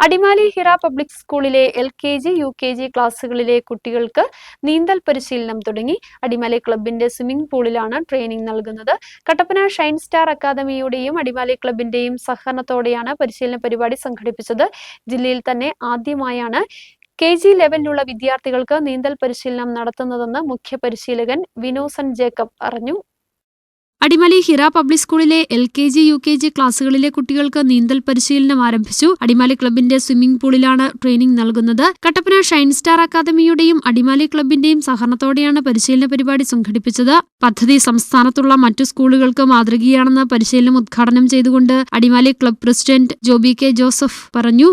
Adimali Hira public സ്കൂളിലെ L K G U K G ക്ലാസ്സുകളിലെ കുട്ടികൾക്ക് നീന്തൽ പരിശീലനം തുടങ്ങി അടിമാലി ക്ലബിന്റെ സ്വിമ്മിംഗ് പൂളിലാണ് ട്രെയിനിങ് നൽകുന്നത്. കട്ടപ്പന ഷൈൻ സ്റ്റാർ അക്കാദമിയുടെയും അടിമാലി ക്ലബിന്റെയും സഹകരണത്തോടെയാണ് പരിശീലന പരിപാടി സംഘടിപ്പിച്ചത്. ജില്ലയിൽ തന്നെ ആദ്യമായാണ് കെ ജി ലെവലിലുള്ള വിദ്യാർത്ഥികൾക്ക് നീന്തൽ പരിശീലനം നടത്തുന്നതെന്ന് മുഖ്യ പരിശീലകൻ വിനോസൻ ജേക്കബ് പറഞ്ഞു അടിമാലി ഹിറ പബ്ലിക് സ്കൂളിലെ L K G U K G ക്ലാസ്സുകളിലെ കുട്ടികൾക്ക് നീന്തൽ പരിശീലനം ആരംഭിച്ചു. അടിമാലി ക്ലബിന്റെ സ്വിമ്മിംഗ് പൂളിലാണ് ട്രെയിനിംഗ് നൽകുന്നത്. കട്ടപ്പന ഷൈൻ സ്റ്റാർ അക്കാദമിയുടെയും അടിമാലി ക്ലബിന്റെയും സഹകരണത്തോടെയാണ് പരിശീലന പരിപാടി സംഘടിപ്പിച്ചത്. പദ്ധതി സംസ്ഥാനത്തുള്ള മറ്റു സ്കൂളുകൾക്ക് മാതൃകയാണെന്ന് പരിശീലനം ഉദ്ഘാടനം ചെയ്തുകൊണ്ട് Adimali club president Joby K Joseph പറഞ്ഞു.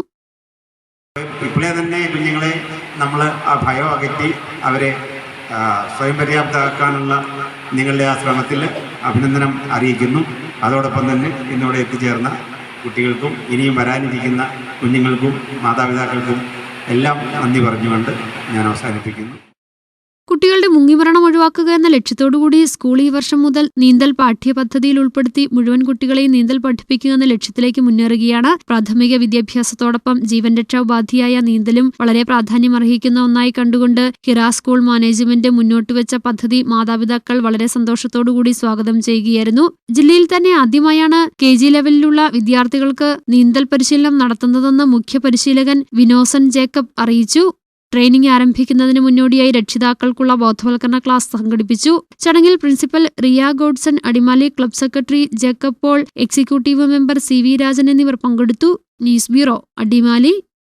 തന്നെ കുഞ്ഞുങ്ങളെ നമ്മൾ ആ ഭയം അകറ്റി അവരെ സ്വയം പര്യാപ്തമാക്കാനുള്ള നിങ്ങളുടെ ആ ശ്രമത്തിൽ അഭിനന്ദനം അറിയിക്കുന്നു. അതോടൊപ്പം തന്നെ ഇന്നിവിടെ എത്തിച്ചേർന്ന കുട്ടികൾക്കും ഇനിയും വരാനിരിക്കുന്ന കുഞ്ഞുങ്ങൾക്കും മാതാപിതാക്കൾക്കും എല്ലാം നന്ദി പറഞ്ഞുകൊണ്ട് ഞാൻ അവസാനിപ്പിക്കുന്നു. കുട്ടികളുടെ മുങ്ങിമരണം ഒഴിവാക്കുക എന്ന ലക്ഷ്യത്തോടുകൂടി സ്കൂൾ ഈ വർഷം മുതൽ നീന്തൽ പാഠ്യപദ്ധതിയിൽ ഉൾപ്പെടുത്തി മുഴുവൻ കുട്ടികളെയും നീന്തൽ പഠിപ്പിക്കുക എന്ന ലക്ഷ്യത്തിലേക്ക് മുന്നേറുകയാണ്. പ്രാഥമിക വിദ്യാഭ്യാസത്തോടൊപ്പം ജീവൻ രക്ഷാ ഉപാധിയായ നീന്തലും വളരെ പ്രാധാന്യം അർഹിക്കുന്ന ഒന്നായി കണ്ടുകൊണ്ട് ഹിറ സ്കൂൾ മാനേജ്മെന്റ് മുന്നോട്ട് വെച്ച പദ്ധതി മാതാപിതാക്കൾ വളരെ സന്തോഷത്തോടുകൂടി സ്വാഗതം ചെയ്യുകയായിരുന്നു. ജില്ലയിൽ തന്നെ ആദ്യമായാണ് കെ ജി ലെവലിലുള്ള വിദ്യാർത്ഥികൾക്ക് നീന്തൽ പരിശീലനം നടത്തുന്നതെന്ന് മുഖ്യ പരിശീലകൻ വിനോസൻ ജേക്കബ് അറിയിച്ചു. ട്രെയിനിംഗ് ആരംഭിക്കുന്നതിന് മുന്നോടിയായി രക്ഷിതാക്കൾക്കുള്ള ബോധവൽക്കരണ ക്ലാസ് സംഘടിപ്പിച്ചു. ചടങ്ങിൽ principal Riya Godson Adimali club secretary Jacob Paul executive member C V Rajan എന്നിവർ പങ്കെടുത്തു. News bureau Adimali.